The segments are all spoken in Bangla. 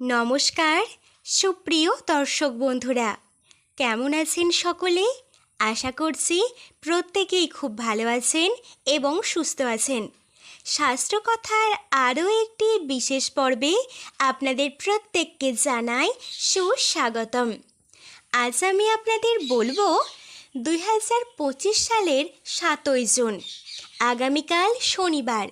নমস্কার, সুপ্রিয় দর্শক বন্ধুরা। কেমন আছেন সকলে? আশা করছি প্রত্যেকেই খুব ভালো আছেন এবং সুস্থ আছেন। শাস্ত্রকথার আরও একটি বিশেষ পর্বে আপনাদের প্রত্যেককে জানাই সুস্বাগতম। আজ আমি আপনাদের বলব, দুই হাজার পঁচিশ সালের সাতই জুন, আগামীকাল শনিবার।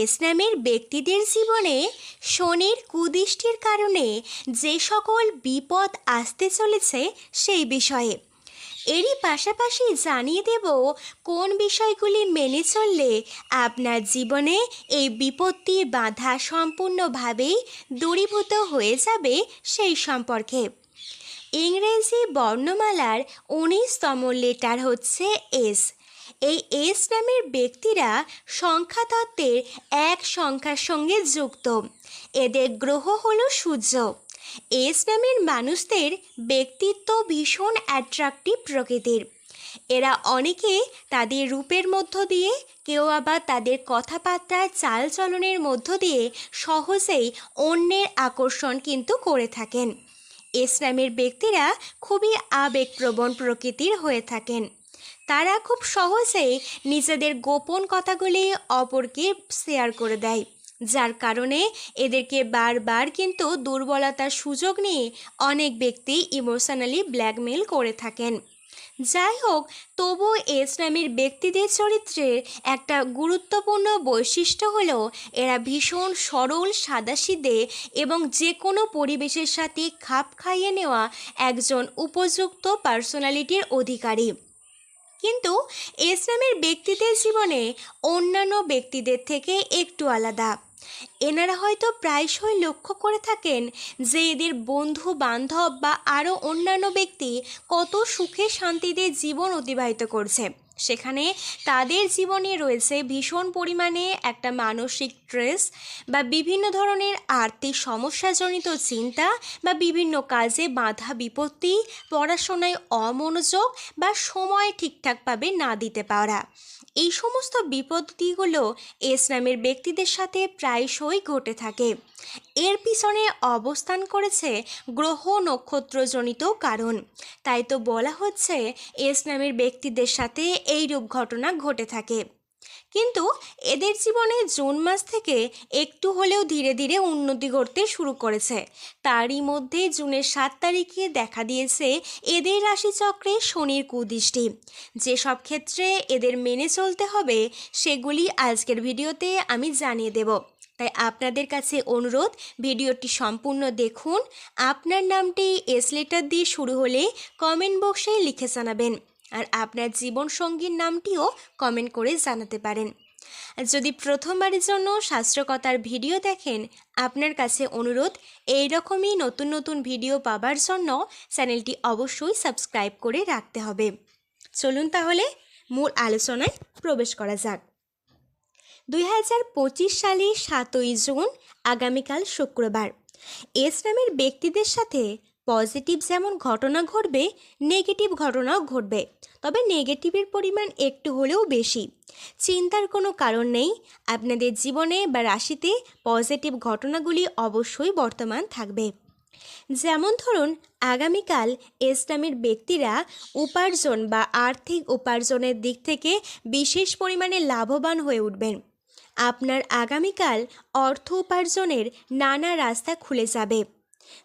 এস নামের ব্যক্তিদের জীবনে শনির কুদৃষ্টির কারণে যে সকল বিপদ আসতে চলেছে সেই বিষয়ে। এরই পাশাপাশি জানিয়ে দেব কোন বিষয়গুলি মেনে চললে আপনার জীবনে এই বিপত্তির বাধা সম্পূর্ণভাবেই দূরীভূত হয়ে যাবে সেই সম্পর্কে। ইংরেজি বর্ণমালার উনিশতম লেটার হচ্ছে এস। এই এস নামের ব্যক্তিরা সংখ্যাতত্ত্বের এক সংখ্যার সঙ্গে যুক্ত। এদের গ্রহ হলো সূর্য। এস নামের মানুষদের ব্যক্তিত্ব ভীষণ অ্যাট্রাকটিভ প্রকৃতির। এরা অনেকে তাদের রূপের মধ্য দিয়ে, কেউ আবার তাদের কথাবার্তা চালচলনের মধ্য দিয়ে সহজেই অন্যের আকর্ষণ কিন্তু করে থাকেন। ইসলামের ব্যক্তিরা খুবই আবেগপ্রবণ প্রকৃতির হয়ে থাকেন। তারা খুব সহজেই নিজেদের গোপন কথাগুলি অপরকে শেয়ার করে দেয়, যার কারণে এদেরকে বারবার কিন্তু দুর্বলতার সুযোগ নিয়ে অনেক ব্যক্তি ইমোশনালি ব্ল্যাকমেল করে থাকেন। যাই হোক, তবু ইসলামের ব্যক্তিদের চরিত্রের একটা গুরুত্বপূর্ণ বৈশিষ্ট্য হলো, এরা ভীষণ সরল সাদাসিদে এবং যে কোনো পরিবেশের সাথে খাপ খাইয়ে নেওয়া একজন উপযুক্ত পার্সোনালিটির অধিকারী। কিন্তু ইসলামের ব্যক্তিদের জীবনে অন্যান্য ব্যক্তিদের থেকে একটু আলাদা। এনারা হয়তো প্রায়শই লক্ষ্য করে থাকেন যে এদের বন্ধু, বান্ধব বা আরও অন্যান্য ব্যক্তি কত সুখে শান্তিতে জীবন অতিবাহিত করছে। সেখানে তাদের জীবনে রয়েছে ভীষণ পরিমাণে একটা মানসিক স্ট্রেস বা বিভিন্ন ধরনের আর্থিক সমস্যাজনিত চিন্তা বা বিভিন্ন কাজে বাধা বিপত্তি, পড়াশোনায় অমনোযোগ বা সময় ঠিকঠাকভাবে না দিতে পারা। এই সমস্ত বিপত্তিগুলো ইসলামের ব্যক্তিদের সাথে প্রায়শই ঘটে থাকে। এর পিছনে অবস্থান করেছে গ্রহ নক্ষত্রজনিত কারণ। তাই তো বলা হচ্ছে ইসলামের ব্যক্তিদের সাথে এইরূপ ঘটনা ঘটে থাকে। কিন্তু এদের জীবনে জুন মাস থেকে একটু হলেও ধীরে ধীরে উন্নতি করতে শুরু করেছে। তারই মধ্যে জুনের সাত তারিখে দেখা দিয়েছে এদের রাশিচক্রে শনির কুদৃষ্টি। যেসব ক্ষেত্রে এদের মেনে চলতে হবে, সেগুলি আজকের ভিডিওতে আমি জানিয়ে দেব। তাই আপনাদের কাছে অনুরোধ, ভিডিওটি সম্পূর্ণ দেখুন। আপনার নামটি এস লেটার দিয়ে শুরু হলে কমেন্ট বক্সে লিখে জানাবেন। আর আপনার জীবনসঙ্গীর নামটিও কমেন্ট করে জানাতে পারেন। যদি প্রথমবারের জন্য শাস্ত্রকতার ভিডিও দেখেন, আপনার কাছে অনুরোধ, এই রকমই নতুন নতুন ভিডিও পাবার জন্য চ্যানেলটি অবশ্যই সাবস্ক্রাইব করে রাখতে হবে। চলুন তাহলে মূল আলোচনায় প্রবেশ করা যাক। দুই হাজার পঁচিশ সালে সাতই জুন, আগামীকাল শুক্রবার। এস নামের ব্যক্তিদের সাথে পজিটিভ যেমন ঘটনা ঘটবে, নেগেটিভ ঘটনাও ঘটবে। তবে নেগেটিভের পরিমাণ একটু হলেও বেশি। চিন্তার কোনো কারণ নেই। আপনাদের জীবনে বা রাশিতে পজিটিভ ঘটনাগুলি অবশ্যই বর্তমান থাকবে। যেমন ধরুন, আগামীকাল ইসলামের ব্যক্তিরা উপার্জন বা আর্থিক উপার্জনের দিক থেকে বিশেষ পরিমাণে লাভবান হয়ে উঠবেন। আপনার আগামীকাল অর্থ উপার্জনের নানা রাস্তা খুলে যাবে।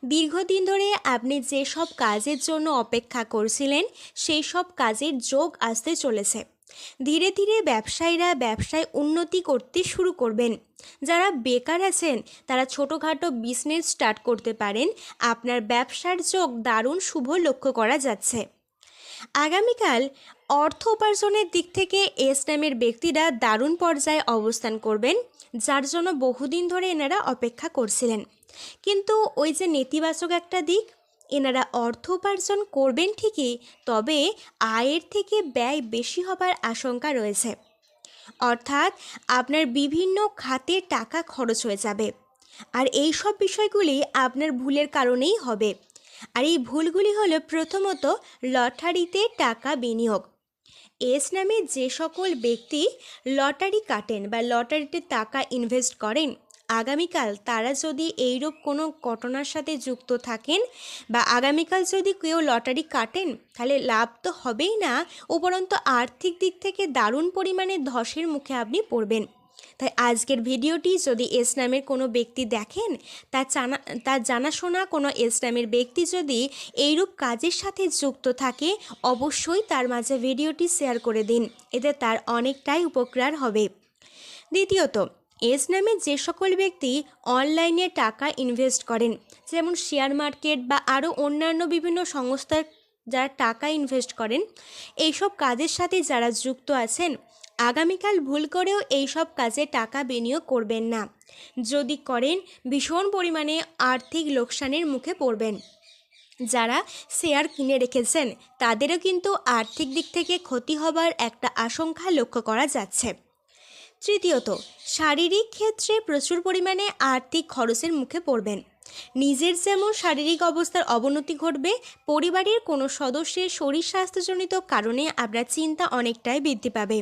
দীর্ঘদিন ধরে আপনি যে সব কাজের জন্য অপেক্ষা করছিলেন, সেই সব কাজের যোগ আসতে চলেছে। ধীরে ধীরে ব্যবসায়ীরা ব্যবসায় উন্নতি করতে শুরু করবেন। যারা বেকার আছেন, তারা ছোটোখাটো বিজনেস স্টার্ট করতে পারেন। আপনার ব্যবসার যোগ দারুণ শুভ লক্ষ্য করা যাচ্ছে। আগামীকাল অর্থ উপার্জনের দিক থেকে এস নামের ব্যক্তিরা দারুণ পর্যায়ে অবস্থান করবেন, যার জন্য বহুদিন ধরে এনারা অপেক্ষা করছিলেন। কিন্তু ওই যে নেতিবাচক একটা দিক, এনারা অর্থ উপার্জন করবেন ঠিকই, তবে আয়ের থেকে ব্যয় বেশি হবার আশঙ্কা রয়েছে। অর্থাৎ আপনার বিভিন্ন খাতে টাকা খরচ হয়ে যাবে। আর এই সব বিষয়গুলি আপনার ভুলের কারণেই হবে। আর এই ভুলগুলি হলো প্রথমত লটারিতে টাকা বিনিয়োগ। এস নামে যে সকল ব্যক্তি লটারি কাটেন বা লটারিতে টাকা ইনভেস্ট করেন, আগামীকাল তারা যদি এইরূপ কোনো ঘটনার সাথে যুক্ত থাকেন বা আগামীকাল যদি কেউ লটারি কাটেন, তাহলে লাভ তো হবেই না, উপরন্ত আর্থিক দিক থেকে দারুণ পরিমাণে ধসের মুখে আপনি পড়বেন। তাই আজকের ভিডিওটি যদি এস নামের কোনো ব্যক্তি দেখেন, তার জানা, তার জানাশোনা কোনো এস নামের ব্যক্তি যদি এইরূপ কাজের সাথে যুক্ত থাকে, অবশ্যই তার মাঝে ভিডিওটি শেয়ার করে দিন। এতে তার অনেকটাই উপকার হবে। দ্বিতীয়ত এস নামে যে সকল ব্যক্তি অনলাইনে টাকা ইনভেস্ট করেন, যেমন শেয়ার মার্কেট বা আরও অন্যান্য বিভিন্ন সংস্থার যারা টাকা ইনভেস্ট করেন, এইসব কাজের সাথে যারা যুক্ত আছেন আগামীকাল ভুল করেও এইসব কাজে টাকা বিনিয়োগ করবেন না। যদি করেন, ভীষণ পরিমাণে আর্থিক লোকসানের মুখে পড়বেন। যারা শেয়ার কিনে রেখেছেন, তাদেরও কিন্তু আর্থিক দিক থেকে ক্ষতি হবার একটা আশঙ্কা লক্ষ্য করা যাচ্ছে। তৃতীয়ত, শারীরিক ক্ষেত্রে প্রচুর পরিমাণে আর্থিক খরচের মুখে পড়বেন। নিজের যেমন শারীরিক অবস্থার অবনতি ঘটবে, পরিবারের কোনো সদস্যের শরীর স্বাস্থ্যজনিত কারণে আপনার চিন্তা অনেকটাই বৃদ্ধি পাবে।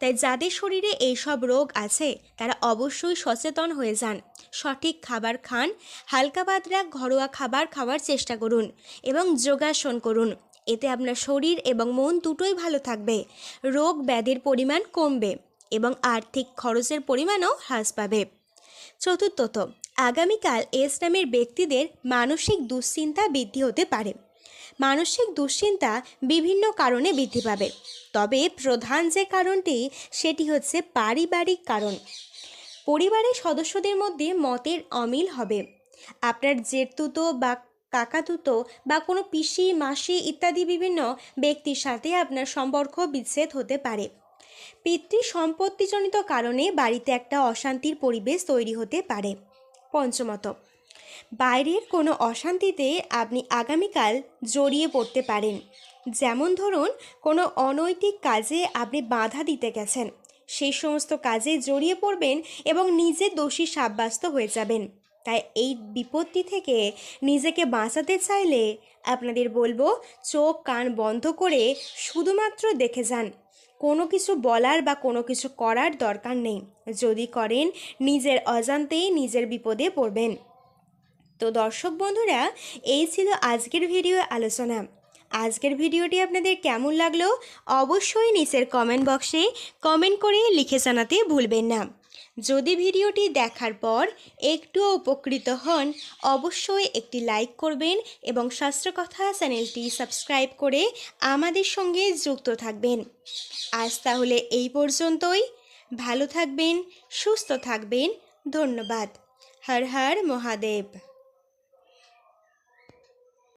তাই যাদের শরীরে এইসব রোগ আছে, তারা অবশ্যই সচেতন হয়ে যান। সঠিক খাবার খান, হালকা পাতলা ঘরোয়া খাবার খাওয়ার চেষ্টা করুন এবং যোগাসন করুন। এতে আপনার শরীর এবং মন দুটোই ভালো থাকবে। রোগ ব্যাধির পরিমাণ কমবে এবং আর্থিক খরচের পরিমাণও হ্রাস পাবে। চতুর্থত, আগামীকাল এস নামের ব্যক্তিদের মানসিক দুশ্চিন্তা বৃদ্ধি হতে পারে। মানসিক দুশ্চিন্তা বিভিন্ন কারণে বৃদ্ধি পাবে। তবে প্রধান যে কারণটি, সেটি হচ্ছে পারিবারিক কারণ। পরিবারের সদস্যদের মধ্যে মতের অমিল হবে। আপনার জেঠতুতো বা কাকাতুতো বা কোনো পিসি, মাসি ইত্যাদি বিভিন্ন ব্যক্তির সাথে আপনার সম্পর্ক বিচ্ছেদ হতে পারে। পিতৃ সম্পত্তিজনিত কারণে বাড়িতে একটা অশান্তির পরিবেশ তৈরি হতে পারে। পঞ্চমত বাইরের কোনো অশান্তিতে আপনি আগামীকাল জড়িয়ে পড়তে পারেন। যেমন ধরুন, কোনো অনৈতিক কাজে আপনি বাধা দিতে গেছেন। সেই সমস্ত কাজে জড়িয়ে পড়বেন এবং নিজে দোষী সাব্যস্ত হয়ে যাবেন। তাই এই বিপত্তি থেকে নিজেকে বাঁচাতে চাইলে আপনাদের বলব, চোখ কান বন্ধ করে শুধুমাত্র দেখে যান। কোনো কিছু বলার বা কোনো কিছু করার দরকার নেই। যদি করেন, নিজের অজান্তেই নিজের বিপদে পড়বেন। তো দর্শক বন্ধুরা, এই ছিল আজকের ভিডিও আলোচনা। আজকের ভিডিওটি আপনাদের কেমন লাগল অবশ্যই নিচের কমেন্ট বক্সে কমেন্ট করে লিখে জানাতে ভুলবেন না। যদি ভিডিওটি দেখার পর একটুও উপকৃত হন, অবশ্যই একটি লাইক করবেন এবং শাস্ত্রকথা চ্যানেলটি সাবস্ক্রাইব করে আমাদের সঙ্গে যুক্ত থাকবেন। আজ তাহলে এই পর্যন্তই। ভালো থাকবেন, সুস্থ থাকবেন। ধন্যবাদ। হর হর মহাদেব।